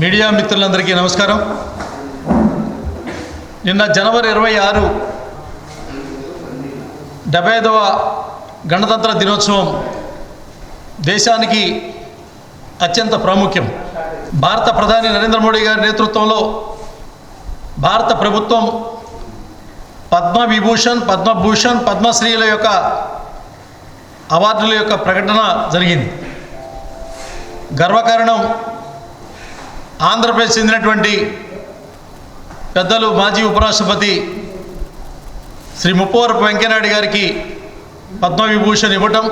Media మిత్రులందరికీ నమస్కారం. నిన్న జనవరి ఇరవై ఆరు డెబ్బై ఐదవ గణతంత్ర దినోత్సవం దేశానికి అత్యంత ప్రాముఖ్యం. భారత ప్రధాని నరేంద్ర మోడీ గారి నేతృత్వంలో భారత ప్రభుత్వం పద్మ విభూషణ్ పద్మభూషణ్ పద్మశ్రీల యొక్క అవార్డుల యొక్క ప్రకటన జరిగింది. గర్వకారణం ఆంధ్రప్రదేశ్ చెందినటువంటి పెద్దలు మాజీ ఉపరాష్ట్రపతి శ్రీ ముప్పవరపు వెంకయ్యనాయుడు గారికి పద్మవిభూషణ్ ఇవ్వటం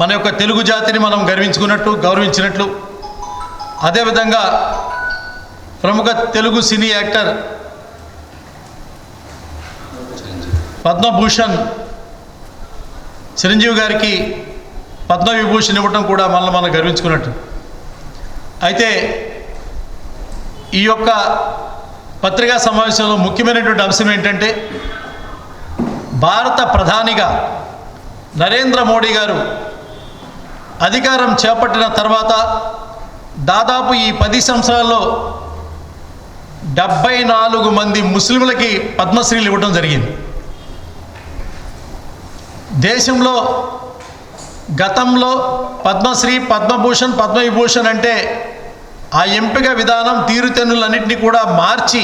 మన యొక్క తెలుగు జాతిని మనం గర్వించుకున్నట్టు గౌరవించినట్లు. అదేవిధంగా ప్రముఖ తెలుగు సినీ యాక్టర్ పద్మభూషణ్ చిరంజీవి గారికి పద్మవిభూషణ్ ఇవ్వటం కూడా మనల్ని మనం గర్వించుకున్నట్టు. అయితే ఈ యొక్క పత్రికా సమావేశంలో ముఖ్యమైనటువంటి అంశం ఏంటంటే భారత ప్రధానిగా నరేంద్ర మోడీ గారు అధికారం చేపట్టిన తర్వాత దాదాపు ఈ పది సంవత్సరాల్లో డెబ్బై నాలుగు మంది ముస్లింలకి పద్మశ్రీలు ఇవ్వడం జరిగింది. దేశంలో గతంలో పద్మశ్రీ పద్మభూషణ్ పద్మవిభూషణ్ అంటే ఆ ఎంపిక విధానం తీరుతెన్నులన్నింటినీ కూడా మార్చి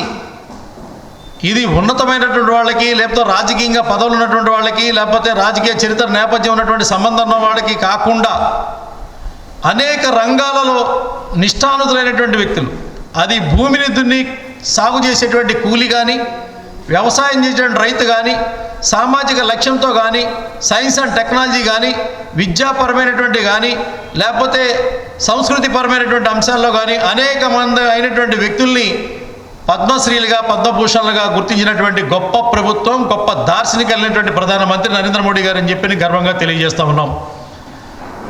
ఇది ఉన్నతమైనటువంటి వాళ్ళకి లేకపోతే రాజకీయంగా పదవులు ఉన్నటువంటి వాళ్ళకి లేకపోతే రాజకీయ చరిత్ర నేపథ్యం ఉన్నటువంటి సంబంధం ఉన్న వాళ్ళకి కాకుండా అనేక రంగాలలో నిష్ఠానుతులైనటువంటి వ్యక్తులు. అది భూమిని దున్ని సాగు చేసేటువంటి కూలి కానీ వ్యవసాయం చేసేటువంటి రైతు కానీ సామాజిక లక్ష్యంతో కానీ సైన్స్ అండ్ టెక్నాలజీ కానీ విద్యాపరమైనటువంటి కానీ లేకపోతే సంస్కృతిపరమైనటువంటి అంశాల్లో కానీ అనేక మంది అయినటువంటి వ్యక్తుల్ని పద్మశ్రీలుగా పద్మభూషణలుగా గుర్తించినటువంటి గొప్ప ప్రభుత్వం గొప్ప దార్శనికలైనటువంటి ప్రధానమంత్రి నరేంద్ర మోడీ గారు అని చెప్పి గర్వంగా తెలియజేస్తూ ఉన్నాం.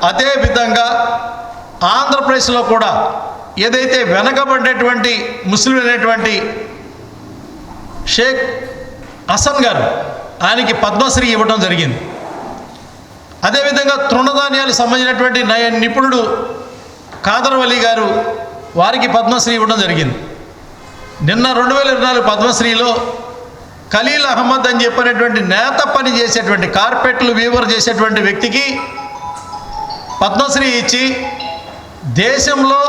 అదే విధంగా ఆంధ్రప్రదేశ్లో కూడా ఏదైతే వెనకబడినటువంటి ముస్లిం అనేటువంటి షేక్ హసన్ గారు ఆయనకి పద్మశ్రీ ఇవ్వడం జరిగింది. అదేవిధంగా తృణధాన్యాలకు సంబంధించినటువంటి నయ నిపుణుడు కాదర్వలి గారు వారికి పద్మశ్రీ ఇవ్వడం జరిగింది. నిన్న రెండు వేల ఇరవై నాలుగు పద్మశ్రీలో ఖలీల్ అహ్మద్ అని చెప్పినటువంటి నేత పని చేసేటువంటి కార్పెట్లు వీవర్ చేసేటువంటి వ్యక్తికి పద్మశ్రీ ఇచ్చి దేశంలో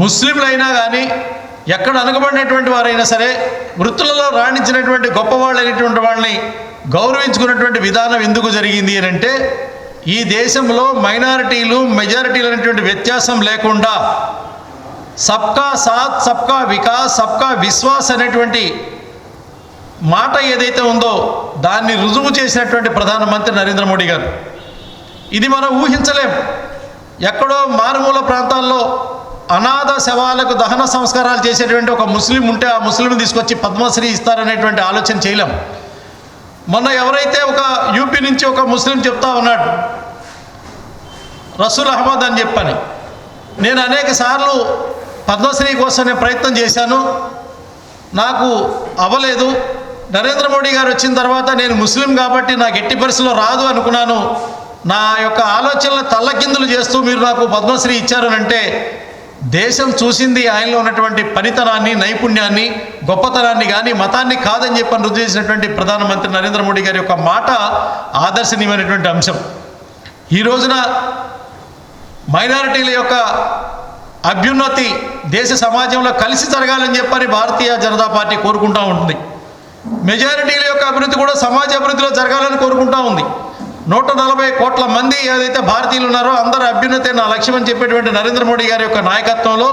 ముస్లింలైనా కానీ ఎక్కడ అనగబడినటువంటి వారైనా సరే వృత్తులలో రాణించినటువంటి గొప్పవాళ్ళైనటువంటి వాళ్ళని గౌరవించుకున్నటువంటి విధానం ఎందుకు జరిగింది అని అంటే ఈ దేశంలో మైనారిటీలు మెజారిటీలు అనేటువంటి వ్యత్యాసం లేకుండా సబ్కా సాత్ సబ్కా వికాస్ సబ్కా విశ్వాస్ అనేటువంటి మాట ఏదైతే ఉందో దాన్ని రుజువు చేసినటువంటి ప్రధానమంత్రి నరేంద్ర మోడీ గారు. ఇది మనం ఊహించలేం. ఎక్కడో మారుమూల ప్రాంతాల్లో అనాథ శవాలకు దహన సంస్కారాలు చేసేటువంటి ఒక ముస్లిం ఉంటే ఆ ముస్లింని తీసుకొచ్చి పద్మశ్రీ ఇస్తారనేటువంటి ఆలోచన చేయలేం. మొన్న ఎవరైతే ఒక యూపీ నుంచి ఒక ముస్లిం చెప్తా ఉన్నాడు రసూల్ అహ్మద్ అని చెప్పని నేను అనేక సార్లు పద్మశ్రీ కోసం నేను ప్రయత్నం చేశాను నాకు అవ్వలేదు నరేంద్ర మోడీ గారు వచ్చిన తర్వాత నేను ముస్లిం కాబట్టి నాకు ఎట్టి పరిస్థితిలో రాదు అనుకున్నాను నా యొక్క ఆలోచనలు తల్లకిందులు చేస్తూ మీరు నాకు పద్మశ్రీ ఇచ్చారనంటే దేశం చూసింది ఆయనలో ఉన్నటువంటి పనితనాన్ని నైపుణ్యాన్ని గొప్పతనాన్ని కానీ మతాన్ని కాదని చెప్పని రుజువు చేసినటువంటి ప్రధానమంత్రి నరేంద్ర మోడీ గారి యొక్క మాట ఆదర్శనీయమైనటువంటి అంశం. ఈ రోజున మైనారిటీల యొక్క అభ్యున్నతి దేశ సమాజంలో కలిసి జరగాలని చెప్పని భారతీయ జనతా పార్టీ కోరుకుంటూ ఉంటుంది. మెజారిటీల యొక్క అభివృద్ధి కూడా సమాజ అభివృద్ధిలో జరగాలని కోరుకుంటూ ఉంది. నూట నలభై కోట్ల మంది ఏదైతే భారతీయులు ఉన్నారో అందరూ అభ్యున్నతి నా లక్ష్యం అని చెప్పేటువంటి నరేంద్ర మోడీ గారి యొక్క నాయకత్వంలో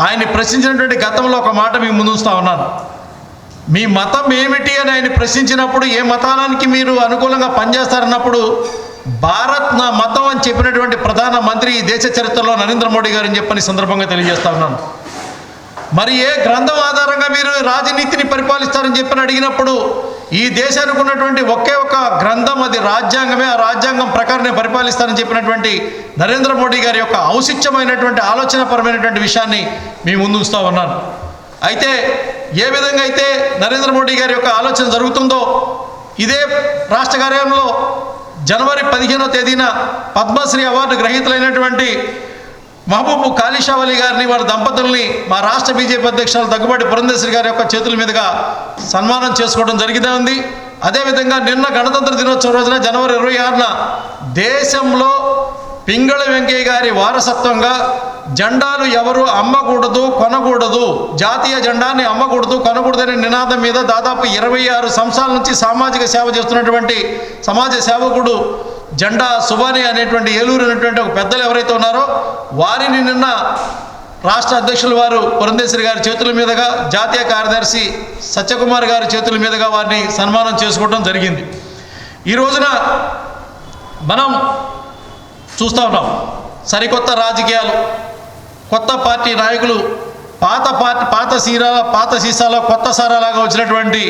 ఆయన్ని ప్రశ్నించినటువంటి గతంలో ఒక మాట మీకు ముందుస్తూ ఉన్నాను. మీ మతం ఏమిటి అని ఆయన ప్రశ్నించినప్పుడు ఏ మతానికి మీరు అనుకూలంగా పనిచేస్తారన్నప్పుడు భారత్ నా మతం అని చెప్పినటువంటి ప్రధాన మంత్రి ఈ దేశ చరిత్రలో నరేంద్ర మోడీ గారు అని చెప్పని సందర్భంగా తెలియజేస్తా ఉన్నాను. మరి ఏ గ్రంథం ఆధారంగా మీరు రాజనీతిని పరిపాలిస్తారని చెప్పని అడిగినప్పుడు ఈ దేశానికి ఉన్నటువంటి ఒకే ఒక గ్రంథం అది రాజ్యాంగమే. ఆ రాజ్యాంగం ప్రకారమే పరిపాలిస్తానని చెప్పినటువంటి నరేంద్ర మోడీ గారి యొక్క ఔచిత్యమైనటువంటి ఆలోచనపరమైనటువంటి విషయాన్ని మీ ముందు ఉంచుతా ఉన్నాను. అయితే ఏ విధంగా అయితే నరేంద్ర మోడీ గారి యొక్క ఆలోచన జరుగుతుందో ఇదే రాష్ట్ర కార్యాలయంలో జనవరి పదిహేనో తేదీన పద్మశ్రీ అవార్డు గ్రహీతలైనటువంటి మహబూబ్ కాళీషావలి గారిని వారి దంపతుల్ని మా రాష్ట్ర బీజేపీ అధ్యక్షులు దగ్గుబాటి పురంధేశ్వరి గారి యొక్క చేతుల మీదుగా సన్మానం చేసుకోవడం జరిగితే ఉంది. అదేవిధంగా నిన్న గణతంత్ర దినోత్సవం రోజున జనవరి ఇరవై ఆరున దేశంలో పింగళ వెంకయ్య గారి వారసత్వంగా జెండాలు ఎవరు అమ్మకూడదు కొనకూడదు జాతీయ జెండాని అమ్మకూడదు కొనకూడదనే నినాదం మీద దాదాపు ఇరవై ఆరు సంవత్సరాల నుంచి సామాజిక సేవ చేస్తున్నటువంటి సమాజ సేవకుడు జెండా సుబాని అనేటువంటి ఏలూరు అనేటువంటి ఒక పెద్దలు ఎవరైతే ఉన్నారో వారిని నిన్న రాష్ట్ర అధ్యక్షులు వారు పురంధేశ్వరి గారి చేతుల మీదుగా జాతీయ కార్యదర్శి సత్యకుమార్ గారి చేతుల మీదుగా వారిని సన్మానం చేసుకోవడం జరిగింది. ఈ రోజున మనం చూస్తూ ఉన్నాం సరికొత్త రాజకీయాలు కొత్త పార్టీ నాయకులు పాత పార్టీ పాత సీరాల పాత సీసాలో కొత్త సారాలాగా వచ్చినటువంటి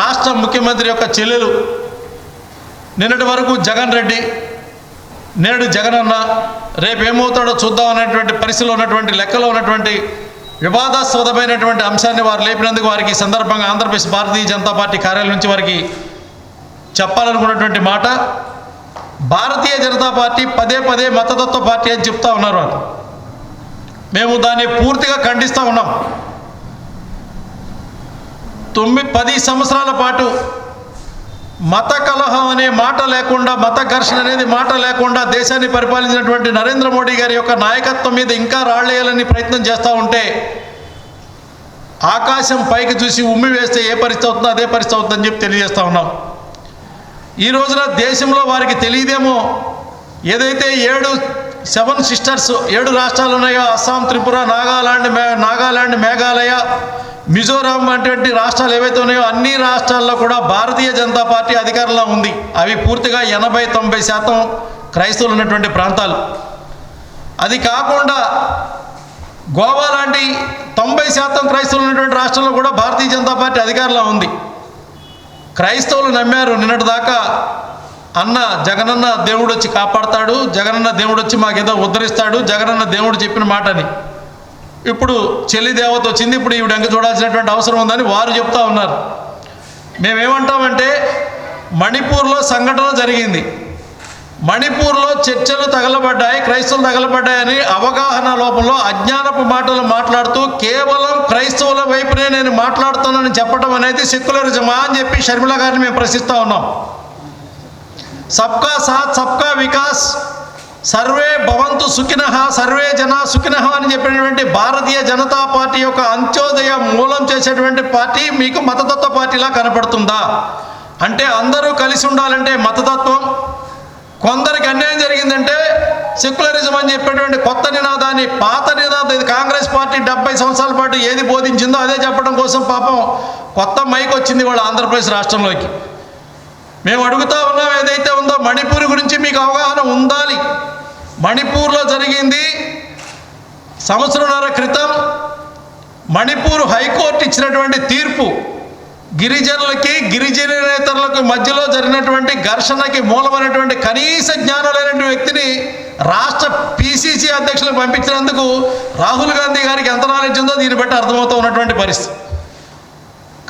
రాష్ట్ర ముఖ్యమంత్రి యొక్క చెల్లెలు నిన్నటి వరకు జగన్ రెడ్డి నేడు జగన్ అన్న రేపేమవుతాడో చూద్దాం అనేటువంటి పరిస్థితిలో ఉన్నటువంటి లెక్కలో ఉన్నటువంటి వివాదాస్పదమైనటువంటి అంశాన్ని వారు లేపినందుకు వారికి ఈ సందర్భంగా ఆంధ్రప్రదేశ్ భారతీయ జనతా పార్టీ కార్యాలయం నుంచి వారికి చెప్పాలనుకున్నటువంటి మాట. భారతీయ జనతా పార్టీ పదే పదే మతతత్వ పార్టీ అని చెప్తా ఉన్నారు వారు మేము దాన్ని పూర్తిగా ఖండిస్తూ ఉన్నాం. తొమ్మిది పది సంవత్సరాల పాటు మత కలహం అనే మాట లేకుండా మత ఘర్షణ అనేది మాట లేకుండా దేశాన్ని పరిపాలించినటువంటి నరేంద్ర మోడీ గారి యొక్క నాయకత్వం మీద ఇంకా రాళ్ళేయాలని ప్రయత్నం చేస్తూ ఉంటే ఆకాశం పైకి చూసి ఉమ్మి వేస్తే ఏ పరిస్థితి అవుతుందో అదే పరిస్థితి అవుతుందని చెప్పి తెలియజేస్తూ ఉన్నాం. ఈ రోజున దేశంలో వారికి తెలియదేమో ఏదైతే ఏడు సెవెన్ సిస్టర్స్ ఏడు రాష్ట్రాలు ఉన్నాయో అస్సాం త్రిపుర నాగాలాండ్ మే నాగాలాండ్ మేఘాలయ మిజోరాం వంటి రాష్ట్రాలు ఏవైతే ఉన్నాయో అన్ని రాష్ట్రాల్లో కూడా భారతీయ జనతా పార్టీ అధికారంలో ఉంది. అవి పూర్తిగా ఎనభై తొంభై శాతం క్రైస్తవులు ఉన్నటువంటి ప్రాంతాలు. అది కాకుండా గోవా లాంటి తొంభై శాతం క్రైస్తవులు ఉన్నటువంటి రాష్ట్రంలో కూడా భారతీయ జనతా పార్టీ అధికారంలో ఉంది. క్రైస్తవులు నమ్మారు. నిన్నటి దాకా అన్న జగనన్న దేవుడు వచ్చి కాపాడతాడు. జగనన్న దేవుడు వచ్చి మాకేదో ఉద్ధరిస్తాడు. జగనన్న దేవుడు చెప్పిన మాటని. ఇప్పుడు చెల్లి దేవత వచ్చింది ఇప్పుడు ఈవిడ వెంక చూడాల్సినటువంటి అవసరం ఉందని వారు చెప్తా ఉన్నారు. మేమేమంటామంటే మణిపూర్లో సంఘటన జరిగింది. మణిపూర్లో చర్చలు తగలబడ్డాయి క్రైస్తవులు తగలబడ్డాయని అవగాహన లోపంలో అజ్ఞానపు మాటలు మాట్లాడుతూ కేవలం క్రైస్తవుల వైపునే నేను మాట్లాడుతానని చెప్పడం అనేది సెక్యులరిజమా అని చెప్పి షర్మిల గారిని మేము ప్రశ్నిస్తూ ఉన్నాం. సబ్కా సాత్ సబ్కా వికాస్ సర్వే భవంతు సుఖినః సర్వే జన సుఖినః అని చెప్పినటువంటి భారతీయ జనతా పార్టీ యొక్క అంత్యోదయ మూలం చేసేటువంటి పార్టీ మీకు మతతత్వ పార్టీలా కనపడుతుందా? అంటే అందరూ కలిసి ఉండాలంటే మతతత్వం కొందరికి అన్యాయం జరిగిందంటే సెక్యులరిజం అని చెప్పేటువంటి కొత్త నినాదాన్ని పాత నినాదం ఇది. కాంగ్రెస్ పార్టీ డెబ్బై సంవత్సరాల పాటు ఏది బోధించిందో అదే చెప్పడం కోసం పాపం కొత్త మైక్ వచ్చింది వాళ్ళ ఆంధ్రప్రదేశ్ రాష్ట్రంలోకి. మేము అడుగుతా ఉన్నాం ఏదైతే ఉందో మణిపూర్ గురించి మీకు అవగాహన ఉండాలి. మణిపూర్లో జరిగింది. సంవత్సరంన్నర క్రితం మణిపూర్ హైకోర్టు ఇచ్చినటువంటి తీర్పు గిరిజనులకి గిరిజనేతరులకు మధ్యలో జరిగినటువంటి ఘర్షణకి మూలమైనటువంటి కనీస జ్ఞానం లేనటువంటి వ్యక్తిని రాష్ట్ర పిసిసి అధ్యక్షులకు పంపించినందుకు రాహుల్ గాంధీ గారికి ఎంత నాలెడ్జ్ ఉందో దీన్ని బట్టి అర్థమవుతూ ఉన్నటువంటి పరిస్థితి.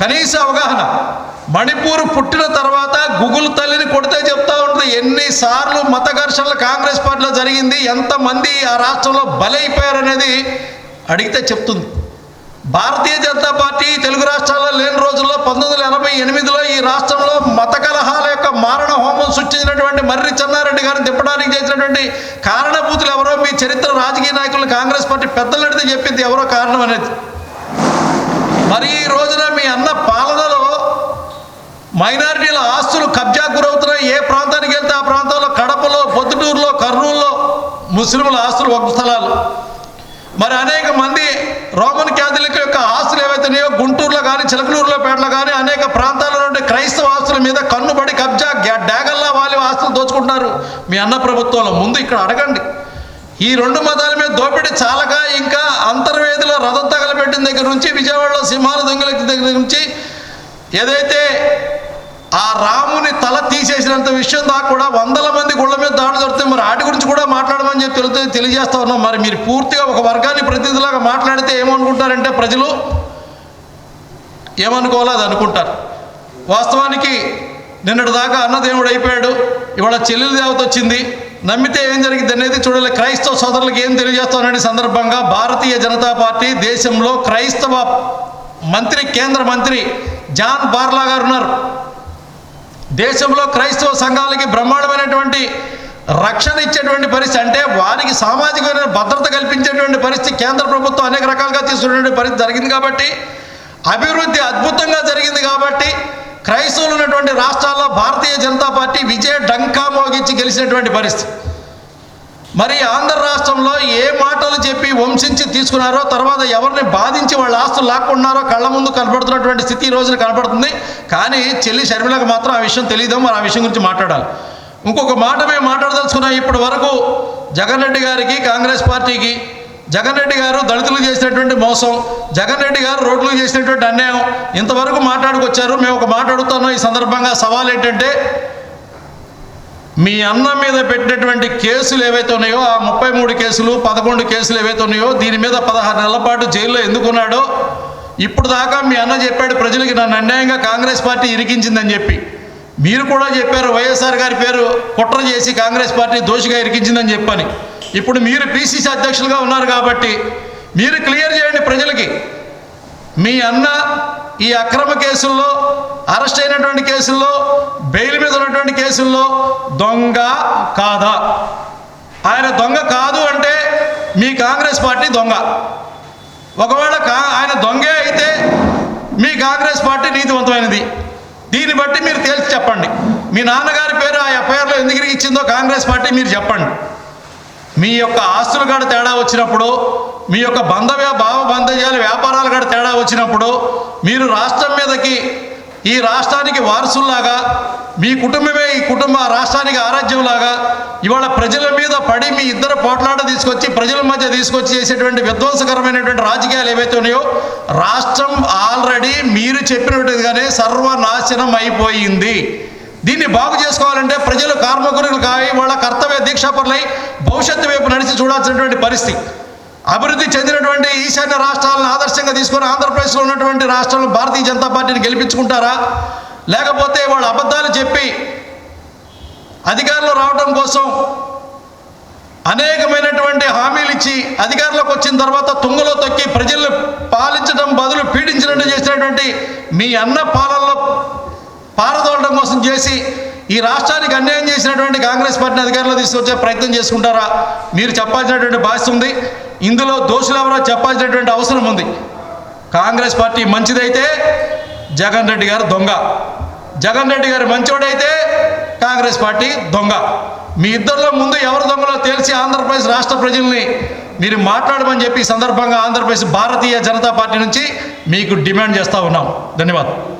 కనీస అవగాహన మణిపూర్ పుట్టిన తర్వాత గుగుల్ తల్లిని కొడితే చెప్తా ఉంటుంది ఎన్నిసార్లు మత ఘర్షణలు కాంగ్రెస్ పార్టీలో జరిగింది ఎంతమంది ఆ రాష్ట్రంలో బలైపోయారు అనేది అడిగితే చెప్తుంది. భారతీయ జనతా పార్టీ తెలుగు రాష్ట్రాల్లో లేని రోజుల్లో పంతొమ్మిది వందల ఎనభై ఎనిమిదిలో ఈ రాష్ట్రంలో మత కలహాల యొక్క మారణ హోమం సృష్టించినటువంటి మర్రి చెన్నారెడ్డి గారిని తిప్పడానికి చేసినటువంటి కారణభూతులు ఎవరో మీ చరిత్ర రాజకీయ నాయకులు కాంగ్రెస్ పార్టీ పెద్దలు అడిగితే చెప్పింది ఎవరో కారణం అనేది. మరి ఈ రోజున మీ అన్న పాలనలో మైనారిటీల ఆస్తులు కబ్జా గురవుతున్నాయి. ఏ ప్రాంతానికి వెళ్తే ఆ ప్రాంతంలో కడపలో పొద్దుటూరులో కర్నూలులో ముస్లింల ఆస్తులు ఒక స్థలాలు. మరి అనేక మంది రోమన్ క్యాథలిక్ యొక్క ఆస్తులు ఏవైతే ఉన్నాయో గుంటూరులో కానీ చిలకలూరులో పేటలో కానీ అనేక ప్రాంతాల నుండి క్రైస్తవ ఆస్తుల మీద కన్నుబడి కబ్జా గ్యా- డ్యాగల్లా వాలి ఆస్తులు దోచుకుంటున్నారు. మీ అన్న ప్రభుత్వంలో ముందు ఇక్కడ అడగండి. ఈ రెండు మతాల మీద దోపిడీ చాలక ఇంకా అంతర్వేదిలో రథం తగలబెట్టిన దగ్గర నుంచి విజయవాడలో సింహాల దొంగల దగ్గర నుంచి ఏదైతే ఆ రాముని తల తీసేసినంత విషయం దాకా కూడా వందల మంది గుళ్ళ మీద దాడులు జరుగుతాయి. మరి వాటి గురించి కూడా మాట్లాడమని చెప్పి తెలుస్తుంది తెలియజేస్తా ఉన్నాం. మరి మీరు పూర్తిగా ఒక వర్గాన్ని ప్రతినిధులాగా మాట్లాడితే ఏమనుకుంటారంటే ప్రజలు? ఏమనుకోవాలో అది అనుకుంటారు. వాస్తవానికి నిన్నటి దాకా అన్నదేవుడు అయిపోయాడు. ఇవాళ చెల్లెలు దేవత వచ్చింది. నమ్మితే ఏం జరిగింది అనేది చూడాలి. క్రైస్తవ సోదరులకు ఏం తెలియజేస్తానని సందర్భంగా భారతీయ జనతా పార్టీ దేశంలో క్రైస్తవ మంత్రి కేంద్ర మంత్రి జాన్ బార్లా గారు ఉన్నారు. దేశంలో క్రైస్తవ సంఘాలకి బ్రహ్మాండమైనటువంటి రక్షణ ఇచ్చేటువంటి పరిస్థితి అంటే వారికి సామాజికమైన భద్రత కల్పించేటువంటి పరిస్థితి కేంద్ర ప్రభుత్వం అనేక రకాలుగా తీసుకున్నటువంటి పరిస్థితి జరిగింది కాబట్టి అభివృద్ధి అద్భుతంగా జరిగింది కాబట్టి క్రైస్తవులు ఉన్నటువంటి రాష్ట్రాల్లో భారతీయ జనతా పార్టీ విజయ డంకా మోగించి గెలిచినటువంటి పరిస్థితి. మరి ఆంధ్ర రాష్ట్రంలో ఏ మాటలు చెప్పి వంశించి తీసుకున్నారో తర్వాత ఎవరిని బాధించి వాళ్ళ ఆస్తులు లాక్కున్నారో కళ్ళ ముందు కనపడుతున్నటువంటి స్థితి ఈ రోజున కనపడుతుంది. కానీ చెల్లి షర్మిలకు మాత్రం ఆ విషయం తెలియదు మరి ఆ విషయం గురించి మాట్లాడాలి. ఇంకొక మాట మేము మాట్లాడదలుచుకున్నాం ఇప్పటి వరకు. జగన్ రెడ్డి గారికి కాంగ్రెస్ పార్టీకి జగన్ రెడ్డి గారు దళితులు చేసినటువంటి మోసం జగన్ రెడ్డి గారు రోడ్లు చేసినటువంటి అన్యాయం. ఇంతవరకు మాట్లాడుకొచ్చారు. మేము ఒక మాట్లాడుతున్నాం ఈ సందర్భంగా సవాల్ ఏంటంటే మీ అన్న మీద పెట్టినటువంటి కేసులు ఏవైతే ఉన్నాయో ఆ ముప్పై మూడు కేసులు పదకొండు కేసులు ఏవైతే ఉన్నాయో దీని మీద పదహారు నెలల పాటు జైల్లో ఎందుకున్నాడో ఇప్పుడు దాకా మీ అన్న చెప్పాడు ప్రజలకి నన్ను అన్యాయంగా కాంగ్రెస్ పార్టీ ఇరికించిందని చెప్పి. మీరు కూడా చెప్పారు వైఎస్ఆర్ గారి పేరు కుట్ర చేసి కాంగ్రెస్ పార్టీ దోషిగా ఇరికించిందని చెప్పని. ఇప్పుడు మీరు పిసిసి అధ్యక్షులుగా ఉన్నారు కాబట్టి మీరు క్లియర్ చేయండి ప్రజలకి. మీ అన్న ఈ అక్రమ కేసుల్లో అరెస్ట్ అయినటువంటి కేసుల్లో బెయిల్ మీద ఉన్నటువంటి కేసుల్లో దొంగ కాదా? ఆయన దొంగ కాదు అంటే మీ కాంగ్రెస్ పార్టీ దొంగ. ఒకవేళ కా ఆయన దొంగే అయితే మీ కాంగ్రెస్ పార్టీ నీతివంతమైనది. దీన్ని బట్టి మీరు తేల్చి చెప్పండి. మీ నాన్నగారి పేరు ఆ ఎఫ్ఐఆర్లో ఎందుకు ఇచ్చిందో కాంగ్రెస్ పార్టీ మీరు చెప్పండి. మీ యొక్క ఆస్తులు కాడ తేడా వచ్చినప్పుడు మీ యొక్క బంధ భావ బంధజాల వ్యాపారాలు కూడా తేడా వచ్చినప్పుడు మీరు రాష్ట్రం మీదకి ఈ రాష్ట్రానికి వారసుల్లాగా మీ కుటుంబమే ఈ కుటుంబ రాష్ట్రానికి ఆరాధ్యంలాగా ఇవాళ ప్రజల మీద పడి మీ ఇద్దరు పోట్లాట తీసుకొచ్చి ప్రజల మధ్య తీసుకొచ్చి చేసేటువంటి విధ్వంసకరమైనటువంటి రాజకీయాలు ఏవైతే ఉన్నాయో రాష్ట్రం ఆల్రెడీ మీరు చెప్పినట్టుగానే సర్వనాశనం అయిపోయింది. దీన్ని బాగు చేసుకోవాలంటే ప్రజలు కార్మకులు కాయి వాళ్ళ కర్తవ్య దీక్షాపరులై భవిష్యత్తు వైపు నడిచి చూడాల్సినటువంటి పరిస్థితి. అభివృద్ధి చెందినటువంటి ఈశాన్య రాష్ట్రాలను ఆదర్శంగా తీసుకొని ఆంధ్రప్రదేశ్లో ఉన్నటువంటి రాష్ట్రాలను భారతీయ జనతా పార్టీని గెలిపించుకుంటారా? లేకపోతే వాళ్ళు అబద్ధాలు చెప్పి అధికారంలో రావడం కోసం అనేకమైనటువంటి హామీలు ఇచ్చి అధికారంలోకి వచ్చిన తర్వాత తుంగలో తొక్కి ప్రజలను పాలించడం బదులు పీడించినట్టు చేసినటువంటి మీ అన్న పాలనలో పారదోలడం కోసం చేసి ఈ రాష్ట్రానికి అన్యాయం చేసినటువంటి కాంగ్రెస్ పార్టీని అధికారంలో తీసుకొచ్చే ప్రయత్నం చేసుకుంటారా? మీరు చెప్పాల్సినటువంటి బాధ్యత ఉంది. ఇందులో దోషులు ఎవరో చెప్పాల్సినటువంటి అవసరం ఉంది. కాంగ్రెస్ పార్టీ మంచిదైతే జగన్ రెడ్డి గారు దొంగ. జగన్ రెడ్డి గారు మంచోడైతే కాంగ్రెస్ పార్టీ దొంగ. మీ ఇద్దరిలో ముందు ఎవరు దొంగలో తేల్చి ఆంధ్రప్రదేశ్ రాష్ట్ర ప్రజల్ని మీరు మాట్లాడమని చెప్పి సందర్భంగా ఆంధ్రప్రదేశ్ భారతీయ జనతా పార్టీ నుంచి మీకు డిమాండ్ చేస్తూ ఉన్నాం. ధన్యవాదాలు.